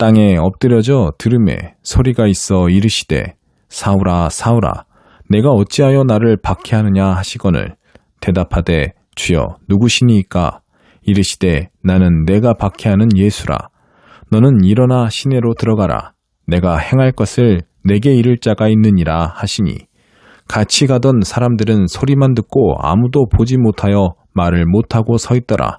땅에 엎드려져 들음에 소리가 있어 이르시되 사울아 사울아 내가 어찌하여 나를 박해하느냐 하시거늘 대답하되 주여 누구시니이까? 이르시되 나는 내가 박해하는 예수라. 너는 일어나 시내로 들어가라. 내가 행할 것을 내게 이를 자가 있느니라 하시니. 같이 가던 사람들은 소리만 듣고 아무도 보지 못하여 말을 못하고 서 있더라.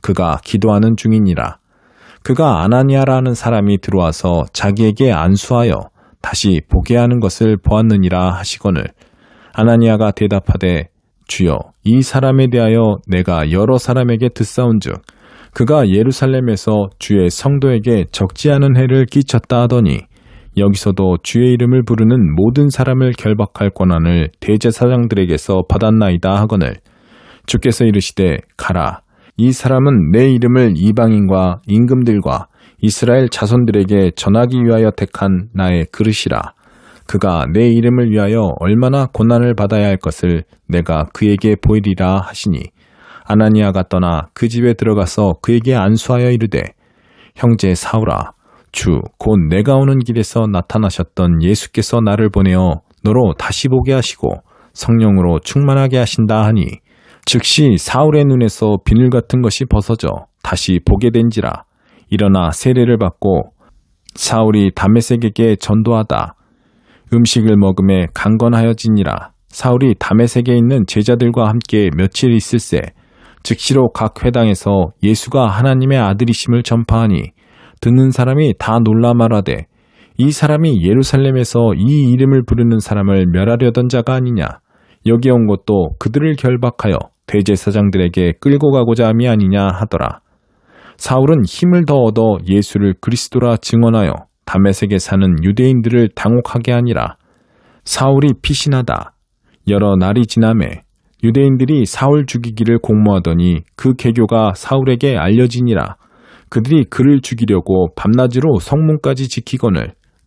그가 기도하는 중이니라. 그가 아나니아라는 사람이 들어와서 자기에게 안수하여 다시 보게 하는 것을 보았느니라 하시거늘 아나니아가 대답하되 주여 이 사람에 대하여 내가 여러 사람에게 듣사온즉 그가 예루살렘에서 주의 성도에게 적지 않은 해를 끼쳤다 하더니 여기서도 주의 이름을 부르는 모든 사람을 결박할 권한을 대제사장들에게서 받았나이다 하거늘 주께서 이르시되 가라 이 사람은 내 이름을 이방인과 임금들과 이스라엘 자손들에게 전하기 위하여 택한 나의 그릇이라. 그가 내 이름을 위하여 얼마나 고난을 받아야 할 것을 내가 그에게 보이리라 하시니 아나니아가 떠나 그 집에 들어가서 그에게 안수하여 이르되 형제 사울아 주 곧 내가 오는 길에서 나타나셨던 예수께서 나를 보내어 너로 다시 보게 하시고 성령으로 충만하게 하신다 하니 즉시 사울의 눈에서 비늘 같은 것이 벗어져 다시 보게 된지라. 일어나 세례를 받고 사울이 다메색에게 전도하다. 음식을 먹음에 강건하여지니라. 사울이 다메색에 있는 제자들과 함께 며칠 있을새 즉시로 각 회당에서 예수가 하나님의 아들이심을 전파하니 듣는 사람이 다 놀라 말하되 이 사람이 예루살렘에서 이 이름을 부르는 사람을 멸하려던 자가 아니냐 여기 온 것도 그들을 결박하여 대제사장들에게 끌고 가고자 함이 아니냐 하더라. 사울은 힘을 더 얻어 예수를 그리스도라 증언하여 담에색에 사는 유대인들을 당혹하게 하니라. 사울이 피신하다. 여러 날이 지남에 유대인들이 사울 죽이기를 공모하더니 그 계교가 사울에게 알려지니라. 그들이 그를 죽이려고 밤낮으로 성문까지 지키거늘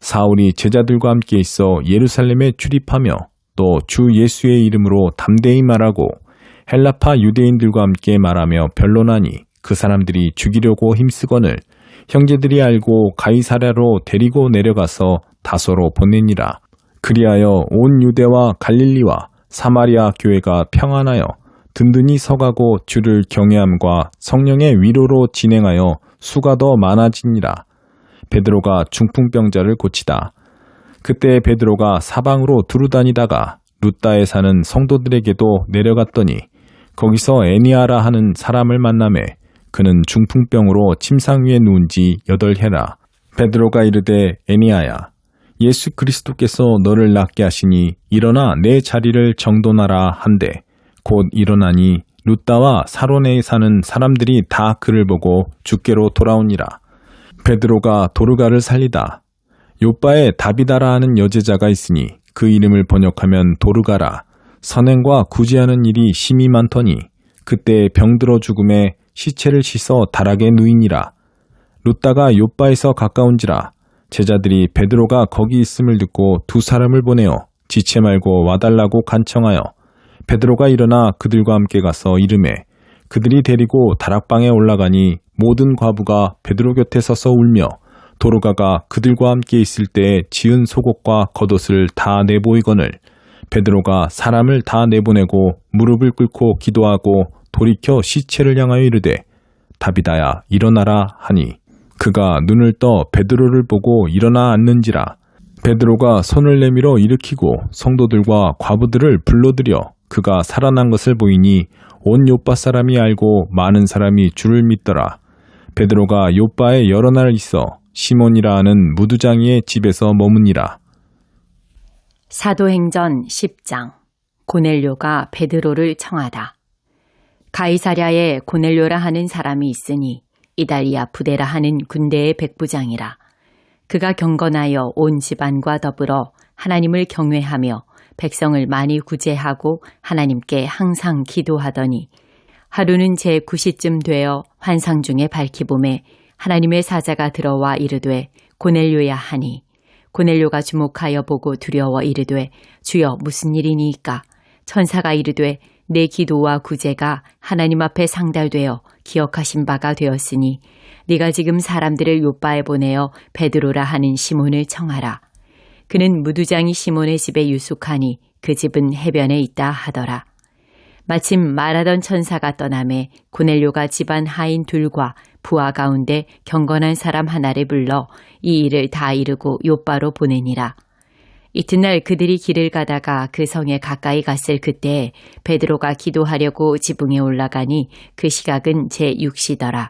사울이 제자들과 함께 있어 예루살렘에 출입하며 또 주 예수의 이름으로 담대히 말하고 헬라파 유대인들과 함께 말하며 변론하니 그 사람들이 죽이려고 힘쓰거늘 형제들이 알고 가이사랴로 데리고 내려가서 다소로 보내니라. 그리하여 온 유대와 갈릴리와 사마리아 교회가 평안하여 든든히 서가고 주를 경외함과 성령의 위로로 진행하여 수가 더 많아지니라. 베드로가 중풍병자를 고치다. 그때 베드로가 사방으로 두루다니다가 루따에 사는 성도들에게도 내려갔더니 거기서 애니아라 하는 사람을 만남에 그는 중풍병으로 침상 위에 누운 지 여덟 해라. 베드로가 이르되 애니아야 예수 그리스도께서 너를 낫게 하시니 일어나 내 자리를 정돈하라 한데 곧 일어나니 루따와 사론에 사는 사람들이 다 그를 보고 주께로 돌아오니라. 베드로가 도르가를 살리다. 요바에 다비다라 하는 여제자가 있으니 그 이름을 번역하면 도르가라. 선행과 구제하는 일이 심히 많더니 그때 병들어 죽음에 시체를 씻어 다락에 누이니라. 루따가 요바에서 가까운지라 제자들이 베드로가 거기 있음을 듣고 두 사람을 보내어 지체 말고 와달라고 간청하여 베드로가 일어나 그들과 함께 가서 이름에 그들이 데리고 다락방에 올라가니 모든 과부가 베드로 곁에 서서 울며 도로가가 그들과 함께 있을 때 지은 속옷과 겉옷을 다 내보이거늘 베드로가 사람을 다 내보내고 무릎을 꿇고 기도하고 돌이켜 시체를 향하여 이르되 다비다야 일어나라 하니 그가 눈을 떠 베드로를 보고 일어나 앉는지라. 베드로가 손을 내밀어 일으키고 성도들과 과부들을 불러들여 그가 살아난 것을 보이니 온 요빠 사람이 알고 많은 사람이 주를 믿더라. 베드로가 요빠에 여러 날 있어 시몬이라 하는 무두장이의 집에서 머무니라. 사도행전 10장 고넬료가 베드로를 청하다. 가이사랴에 고넬료라 하는 사람이 있으니 이달리아 부대라 하는 군대의 백부장이라. 그가 경건하여 온 집안과 더불어 하나님을 경외하며 백성을 많이 구제하고 하나님께 항상 기도하더니 하루는 제 9시쯤 되어 환상 중에 밝히 봄에 하나님의 사자가 들어와 이르되 고넬료야 하니 고넬료가 주목하여 보고 두려워 이르되 주여 무슨 일이니이까? 천사가 이르되 내 기도와 구제가 하나님 앞에 상달되어 기억하신 바가 되었으니 네가 지금 사람들을 요바에 보내어 베드로라 하는 시몬을 청하라 그는 무두장이 시몬의 집에 유숙하니 그 집은 해변에 있다 하더라 마침 말하던 천사가 떠남에 고넬료가 집안 하인 둘과 부하 가운데 경건한 사람 하나를 불러 이 일을 다 이루고 요바로 보내니라. 이튿날 그들이 길을 가다가 그 성에 가까이 갔을 그때 베드로가 기도하려고 지붕에 올라가니 그 시각은 제6시더라.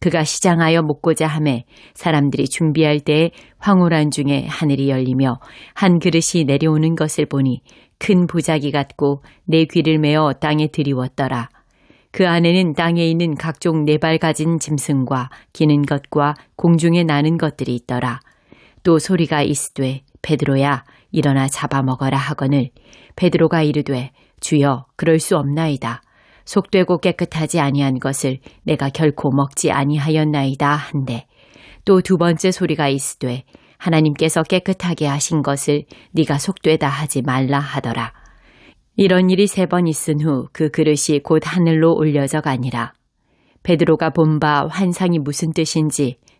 그가 시장하여 먹고자 함에 사람들이 준비할 때에 황홀한 중에 하늘이 열리며 한 그릇이 내려오는 것을 보니 큰 보자기 같고 내 귀를 메어 땅에 들이웠더라. 그 안에는 땅에 있는 각종 네 발 가진 짐승과 기는 것과 공중에 나는 것들이 있더라. 또 소리가 있으되 베드로야 일어나 잡아먹어라 하거늘 베드로가 이르되 주여 그럴 수 없나이다. 속되고 깨끗하지 아니한 것을 내가 결코 먹지 아니하였나이다 한데 또 두 번째 소리가 있으되 하나님께서 깨끗하게 하신 것을 네가 속되다 하지 말라 하더라. 이런 일이 세 번 있은 후 그 그릇이 곧 하늘로 올려져 가니라. 베드로가 본 바 환상이 무슨 뜻인지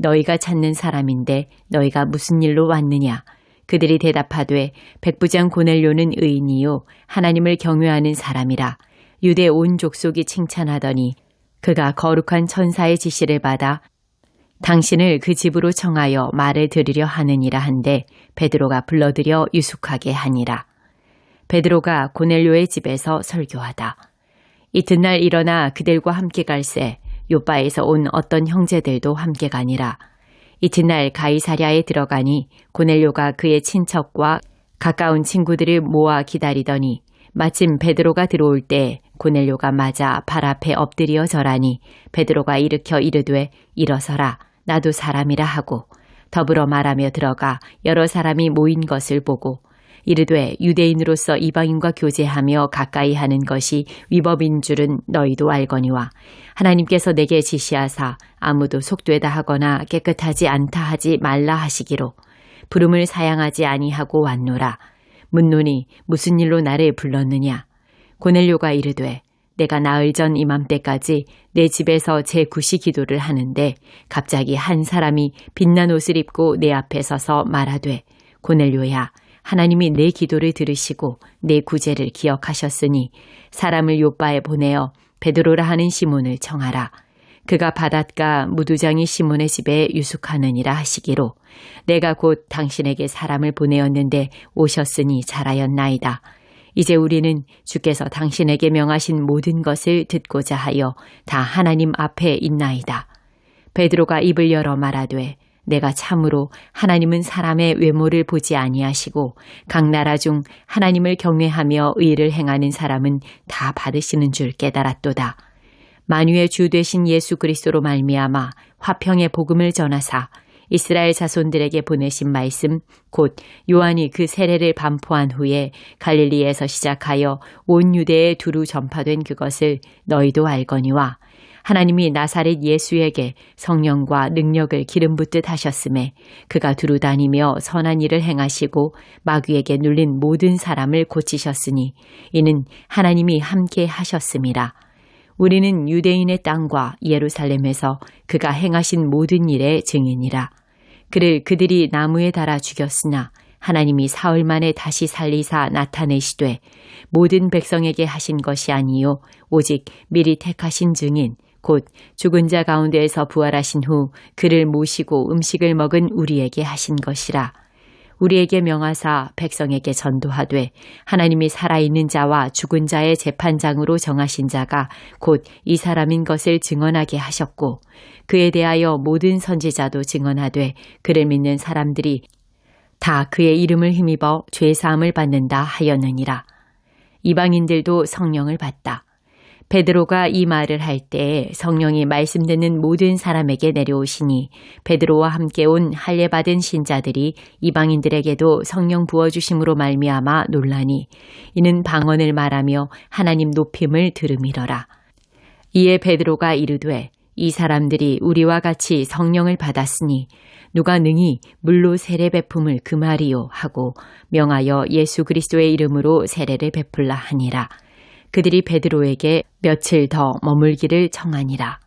너희가 찾는 사람인데 너희가 무슨 일로 왔느냐 그들이 대답하되 백부장 고넬료는 의인이요 하나님을 경외하는 사람이라 유대 온 족속이 칭찬하더니 그가 거룩한 천사의 지시를 받아 당신을 그 집으로 청하여 말을 들으려 하느니라 한데 베드로가 불러들여 유숙하게 하니라. 베드로가 고넬료의 집에서 설교하다. 이튿날 일어나 그들과 함께 갈새 요바에서 온 어떤 형제들도 함께 가니라. 이튿날 가이사랴에 들어가니 고넬료가 그의 친척과 가까운 친구들을 모아 기다리더니 마침 베드로가 들어올 때 고넬료가 맞아 발 앞에 엎드려 절하니 베드로가 일으켜 이르되 일어서라 나도 사람이라 하고 더불어 말하며 들어가 여러 사람이 모인 것을 보고 이르되 유대인으로서 이방인과 교제하며 가까이 하는 것이 위법인 줄은 너희도 알거니와 하나님께서 내게 지시하사 아무도 속되다 하거나 깨끗하지 않다 하지 말라 하시기로 부름을 사양하지 아니하고 왔노라. 문노니 무슨 일로 나를 불렀느냐? 고넬료가 이르되 내가 나흘 전 이맘때까지 내 집에서 제 구시 기도를 하는데 갑자기 한 사람이 빛난 옷을 입고 내 앞에 서서 말하되 고넬료야 하나님이 내 기도를 들으시고 내 구제를 기억하셨으니 사람을 요바에 보내어 베드로라 하는 시몬을 청하라. 그가 바닷가 무두장이 시몬의 집에 유숙하느니라 하시기로 내가 곧 당신에게 사람을 보내었는데 오셨으니 잘하였나이다. 이제 우리는 주께서 당신에게 명하신 모든 것을 듣고자 하여 다 하나님 앞에 있나이다. 베드로가 입을 열어 말하되 내가 참으로 하나님은 사람의 외모를 보지 아니하시고 각 나라 중 하나님을 경외하며 의를 행하는 사람은 다 받으시는 줄 깨달았도다. 만유의 주 되신 예수 그리스도로 말미암아 화평의 복음을 전하사 이스라엘 자손들에게 보내신 말씀 곧 요한이 그 세례를 반포한 후에 갈릴리에서 시작하여 온 유대에 두루 전파된 그것을 너희도 알거니와 하나님이 나사렛 예수에게 성령과 능력을 기름 붓듯 하셨음에 그가 두루 다니며 선한 일을 행하시고 마귀에게 눌린 모든 사람을 고치셨으니 이는 하나님이 함께 하셨음이라. 우리는 유대인의 땅과 예루살렘에서 그가 행하신 모든 일의 증인이라. 그를 그들이 나무에 달아 죽였으나 하나님이 사흘 만에 다시 살리사 나타내시되 모든 백성에게 하신 것이 아니요 오직 미리 택하신 증인 곧 죽은 자 가운데에서 부활하신 후 그를 모시고 음식을 먹은 우리에게 하신 것이라. 우리에게 명하사 백성에게 전도하되 하나님이 살아있는 자와 죽은 자의 재판장으로 정하신 자가 곧 이 사람인 것을 증언하게 하셨고 그에 대하여 모든 선지자도 증언하되 그를 믿는 사람들이 다 그의 이름을 힘입어 죄 사함을 받는다 하였느니라. 이방인들도 성령을 받다. 베드로가 이 말을 할 때 성령이 말씀 듣는 모든 사람에게 내려오시니 베드로와 함께 온 할례 받은 신자들이 이방인들에게도 성령 부어 주심으로 말미암아 논라니 이는 방언을 말하며 하나님 높임을 들음이러라. 이에 베드로가 이르되 이 사람들이 우리와 같이 성령을 받았으니 누가 능히 물로 세례 베품을 금하리요 하고 명하여 예수 그리스도의 이름으로 세례를 베풀라 하니라. 그들이 베드로에게 며칠 더 머물기를 청하니라.